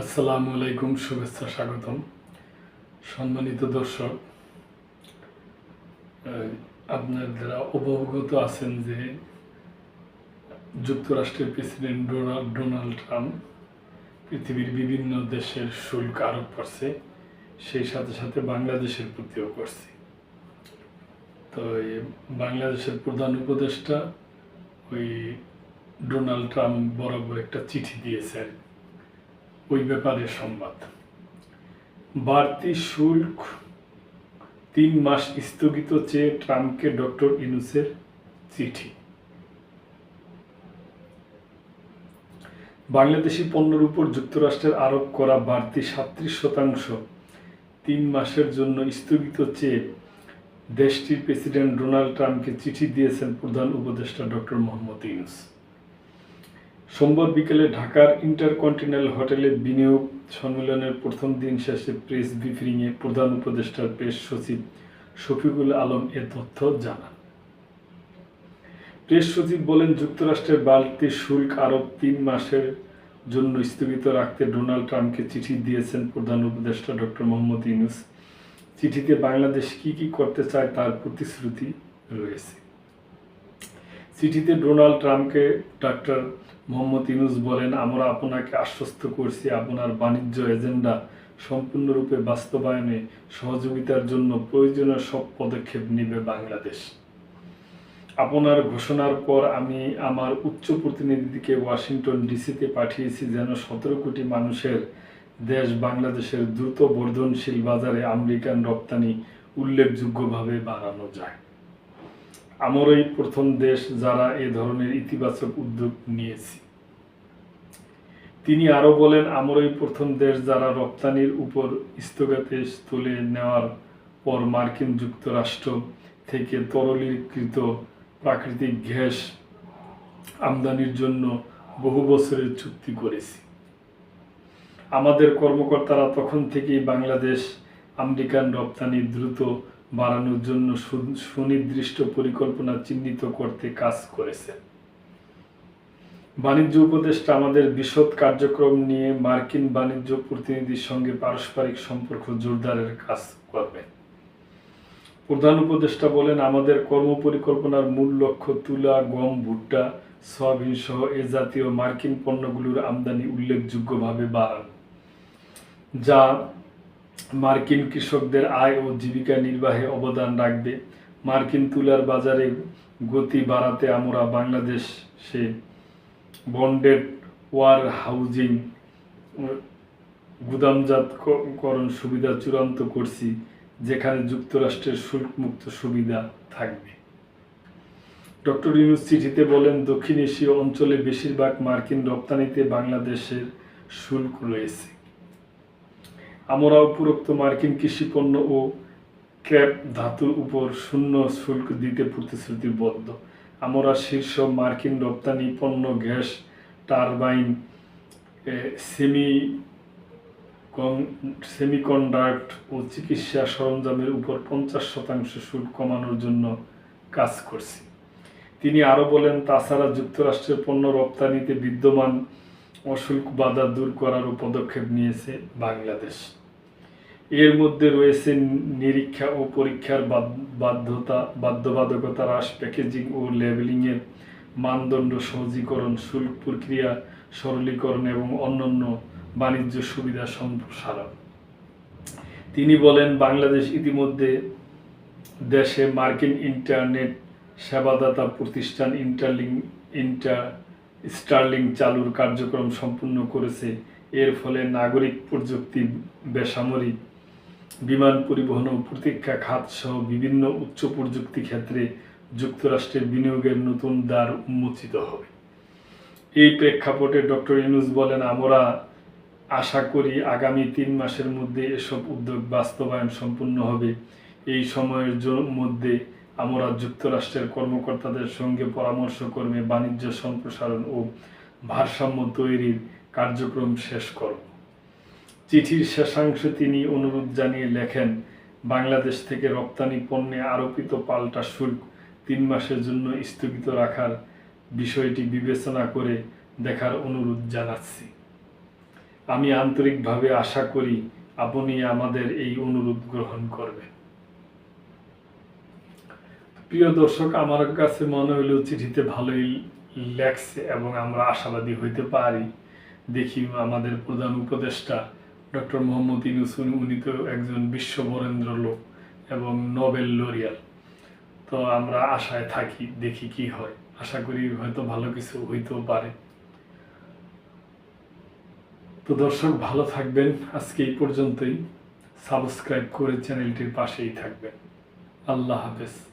আসসালামু আলাইকুম, শুভেচ্ছা স্বাগতম সম্মানিত দর্শক আপনার আপনারা অবগত আছেন যে যুক্তরাষ্ট্রের প্রেসিডেন্ট ডোনাল্ড ডোনাল্ড ট্রাম্প পৃথিবীর বিভিন্ন দেশের শুল্ক আরোপ করছে, সেই সাথে সাথে বাংলাদেশের প্রতিও করছে তো বাংলাদেশের প্রধান উপদেষ্টা ওই ডোনাল্ড ট্রাম্প বরাবর একটা চিঠি দিয়েছে আর। ওই ব্যাপারে সংবাদ। বাড়তি শুল্ক তিন মাস স্থগিত চেয়ে ট্রাম্পকে ডক্টর ইনুসের চিঠি। বাংলাদেশি পণ্যের উপর যুক্তরাষ্ট্রের আরোপ করা বাড়তি সাত্রিশ শতাংশ তিন মাসের জন্য স্থগিত চেয়ে দেশটির প্রেসিডেন্ট ডোনাল্ড ট্রাম্পকে চিঠি দিয়েছেন প্রধান উপদেষ্টা ডক্টর মোহাম্মদ ইউনুস। সোমবার বিকেলে ঢাকার ইন্টারকন্টিনেন্টাল হোটেলে বিনিয়োগ সম্মেলনের প্রথম দিন শেষে প্রেস ব্রিফিংয়ে প্রধান উপদেষ্টার প্রেস সচিব শফিকুল আলম এ তথ্য জানান। প্রেস সচিব বলেন, যুক্তরাষ্ট্রের বাড়তি শুল্ক আরোপ তিন মাসের জন্য স্থগিত রাখতে ডোনাল্ড ট্রাম্পকে চিঠি দিয়েছেন প্রধান উপদেষ্টা ডক্টর মোহাম্মদ ইউনুস। চিঠিতে বাংলাদেশ কি কি করতে চায় তার প্রতিশ্রুতি রয়েছে। চিঠিতে ডোনাল্ড ট্রাম্পকে ডাক্তার মোহাম্মদ ইউনুস বলেন, আমরা আপনাকে আশ্বস্ত করছি আপনার বাণিজ্য এজেন্ডা সম্পূর্ণরূপে বাস্তবায়নে সহযোগিতার জন্য প্রয়োজনীয় সব পদক্ষেপ নেবে বাংলাদেশ। আপনার ঘোষণার পর আমি আমার উচ্চ প্রতিনিধিকে ওয়াশিংটন ডিসিতে পাঠিয়েছি যেন সতেরো কোটি মানুষের দেশ বাংলাদেশের দ্রুত বর্ধনশীল বাজারে আমেরিকান রপ্তানি উল্লেখযোগ্যভাবে বাড়ানো যায়। আমরাই প্রথম দেশ যারা এ ধরনের ইতিবাচক উদ্যোগ নিয়েছি। তিনি আরও বলেন, আমরাই প্রথম দেশ যারা রপ্তানির উপর স্থগিতাদেশ তুলে নেওয়ার পর মার্কিন যুক্তরাষ্ট্র থেকে তরলীকৃত প্রাকৃতিক গ্যাস আমদানির জন্য বহু বছরের চুক্তি করেছি। আমাদের কর্মকর্তারা তখন থেকেই বাংলাদেশ, আমেরিকান রপ্তানি দ্রুত বাড়ানোর জন্য সুনির্দিষ্ট পরিকল্পনা চিহ্নিত করতে কাজ করেছে বাণিজ্য উপদেষ্টা আমাদের বিশদ কার্যক্রম নিয়ে মার্কিন বাণিজ্য প্রতিনিধির সঙ্গে পারস্পরিক সম্পর্ক জোরদারের কাজ করবেন। প্রধান উপদেষ্টা বলেন, আমাদের কর্মপরিকল্পনার মূল লক্ষ্য তুলা, গম, ভুট্টা, সয়াবিন সহ এ জাতীয় মার্কিন পণ্যগুলোর আমদানি উল্লেখযোগ্যভাবে বাড়ানো, যা মার্কিন কৃষকদের আয় ও জীবিকা নির্বাহে অবদান রাখবে। মার্কিন তুলার বাজারে গতি বাড়াতে আমরা বাংলাদেশে বন্ডেড ওয়ার হাউজিং গুদামজাতকরণ সুবিধা চূড়ান্ত করছি, যেখানে যুক্তরাষ্ট্রের শুল্কমুক্ত সুবিধা থাকবে। ডক্টর ইউনুস চিঠিতে বলেন, দক্ষিণ এশীয় অঞ্চলে বেশিরভাগ মার্কিন রপ্তানিতে বাংলাদেশের শুল্ক রয়েছে। আমরা উপরোক্ত মার্কিন কৃষি পণ্য ও ক্র্যাপ ধাতুর উপর শূন্য শুল্ক দিতে প্রতিশ্রুতিবদ্ধ। আমরা শীর্ষ মার্কিন রপ্তানি পণ্য, গ্যাস, টারবাইন সেমি সেমিকন্ডাক্ট ও চিকিৎসা সরঞ্জামের উপর পঞ্চাশ শতাংশ শুল্ক কমানোর জন্য কাজ করছি। তিনি আরও বলেন, তাছাড়া যুক্তরাষ্ট্রের পণ্য রপ্তানিতে বিদ্যমান অশুল্ক বাধা দূর করারও পদক্ষেপ নিয়েছে বাংলাদেশ। এর মধ্যে রয়েছে নিরীক্ষা ও পরীক্ষার বাধ্যতা, বাধ্যবাধকতা হ্রাস প্যাকেজিং ও লেবেলিংয়ের মানদণ্ড সহজীকরণ, শুল্ক প্রক্রিয়া সরলীকরণ এবং অন্যান্য বাণিজ্য সুবিধা সম্প্রসারণ। তিনি বলেন, বাংলাদেশ ইতিমধ্যে দেশে মার্কিন ইন্টারনেট সেবাদাতা প্রতিষ্ঠান ইন্টারলিং ইন্টার স্টার্লিং চালুর কার্যক্রম সম্পূর্ণ করেছে। এর ফলে নাগরিক প্রযুক্তি, বেসামরিক, বিমান পরিবহন ও প্রতীক্ষা খাত সহ বিভিন্ন উচ্চ প্রযুক্তি ক্ষেত্রে যুক্তরাষ্ট্রের বিনিয়োগের নতুন দ্বার উন্মোচিত হবে। এই প্রেক্ষাপটে ডক্টর ইনুস বলেন, আমরা আশা করি আগামী তিন মাসের মধ্যে এসব উদ্যোগ বাস্তবায়ন সম্পূর্ণ হবে। এই সময়ের মধ্যে আমরা যুক্তরাষ্ট্রের কর্মকর্তাদের সঙ্গে পরামর্শ ক্রমে বাণিজ্য সম্প্রসারণ ও ভারসাম্য তৈরির কার্যক্রম শেষ করব। চিঠির শেষাংশে তিনি অনুরোধ জানিয়ে লেখেন, বাংলাদেশ থেকে রপ্তানি পণ্যে আরোপিত পাল্টা শুল্ক তিন মাসের জন্য স্থগিত রাখার বিষয়টি বিবেচনা করে দেখার অনুরোধ জানাচ্ছি। আমি আন্তরিকভাবে আশা করি আপনি আমাদের এই অনুরোধ গ্রহণ করবেন। প্রিয় দর্শক, আমার কাছে মনে হলো চিঠিতে ভালোই লেখছে এবং আমরা আশাবাদী হইতে পারি। দেখি আমাদের প্রধান উপদেষ্টা ডক্টর মোহাম্মদ ইনুসুন উনি তো একজন বিশ্ব বরেন্দ্র লোক এবং নোবেল লরিয়াল। তো আমরা আশায় থাকি, দেখি কি হয়। আশা করি হয়তো ভালো কিছু হইতেও পারে। তো দর্শক, ভালো থাকবেন। আজকে এই পর্যন্তই। সাবস্ক্রাইব করে চ্যানেলটির পাশেই থাকবেন। আল্লাহ হাফেজ।